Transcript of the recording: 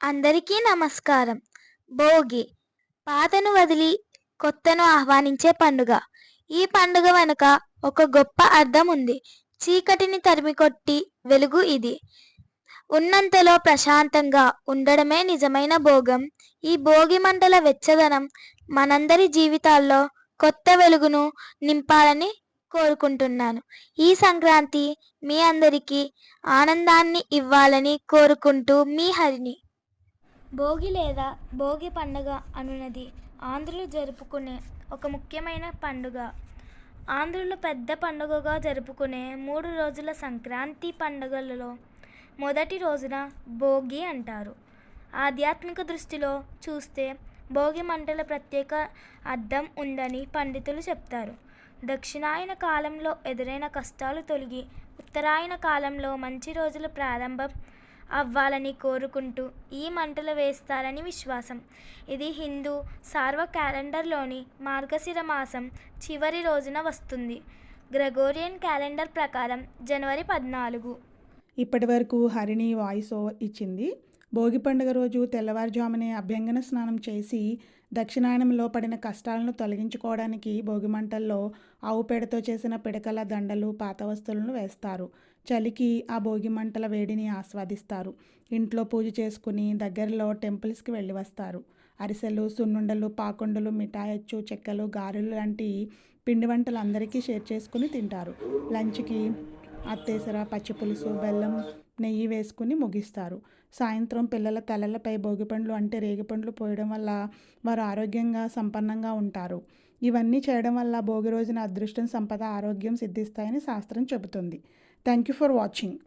అందరికీ నమస్కారం. భోగి పాతను వదిలి కొత్తను ఆహ్వానించే పండుగ. ఈ పండుగ వెనుక ఒక గొప్ప అర్థం ఉంది. చీకటిని తరిమికొట్టి వెలుగు ఇది. ఉన్నంతలో ప్రశాంతంగా ఉండడమే నిజమైన భోగం. ఈ భోగి మంటల వెచ్చదనం మనందరి జీవితాల్లో కొత్త వెలుగును నింపాలని కోరుకుంటున్నాను. ఈ సంక్రాంతి మీ అందరికీ ఆనందాన్ని ఇవ్వాలని కోరుకుంటూ మీ హరిని భోగి లేదా భోగి పండుగ అనునది ఆంధ్రులు జరుపుకునే ఒక ముఖ్యమైన పండుగ. ఆంధ్రులు పెద్ద పండుగగా జరుపుకునే మూడు రోజుల సంక్రాంతి పండుగలలో మొదటి రోజున భోగి అంటారు. ఆధ్యాత్మిక దృష్టిలో చూస్తే భోగి మంటల ప్రత్యేక అర్థం ఉందని పండితులు చెప్తారు. దక్షిణాయన కాలంలో ఎదురైన కష్టాలు తొలగి ఉత్తరాయణ కాలంలో మంచి రోజుల ప్రారంభం అవ్వాలని కోరుకుంటూ ఈ మంటలు వేస్తారని విశ్వాసం. ఇది హిందూ సార్వ క్యాలెండర్లోని మార్గశిర మాసం చివరి రోజున వస్తుంది. గ్రెగోరియన్ క్యాలెండర్ ప్రకారం జనవరి పద్నాలుగు. ఇప్పటి వరకు హరిణి వాయిస్ ఓవర్ ఇచ్చింది భోగి పండుగ రోజు తెల్లవారుజామునే అభ్యంగన స్నానం చేసి దక్షిణాయనంలో పడిన కష్టాలను తొలగించుకోవడానికి భోగి మంటల్లో ఆవు పేడతో చేసిన పిడకల దండలు పాత వస్తువులను వేస్తారు. చలికి ఆ భోగి మంటల వేడిని ఆస్వాదిస్తారు. ఇంట్లో పూజ చేసుకుని దగ్గరలో టెంపుల్స్కి వెళ్ళి వస్తారు. అరిసెలు సున్నుండలు పాకుండలు మిఠాయచ్చు చెక్కలు గారెలు లాంటి పిండి వంటలు అందరికీ షేర్ చేసుకుని తింటారు. లంచ్కి అత్తేసర పచ్చి పులుసు బెల్లం నెయ్యి వేసుకుని ముగిస్తారు. సాయంత్రం పిల్లల తలలపై భోగిపండ్లు అంటే రేగిపండ్లు పోయడం వల్ల వారు ఆరోగ్యంగా సంపన్నంగా ఉంటారు. ఇవన్నీ చేయడం వల్ల భోగి రోజున అదృష్టం సంపద ఆరోగ్యం సిద్ధిస్తాయని శాస్త్రం చెబుతుంది. Thank you for watching.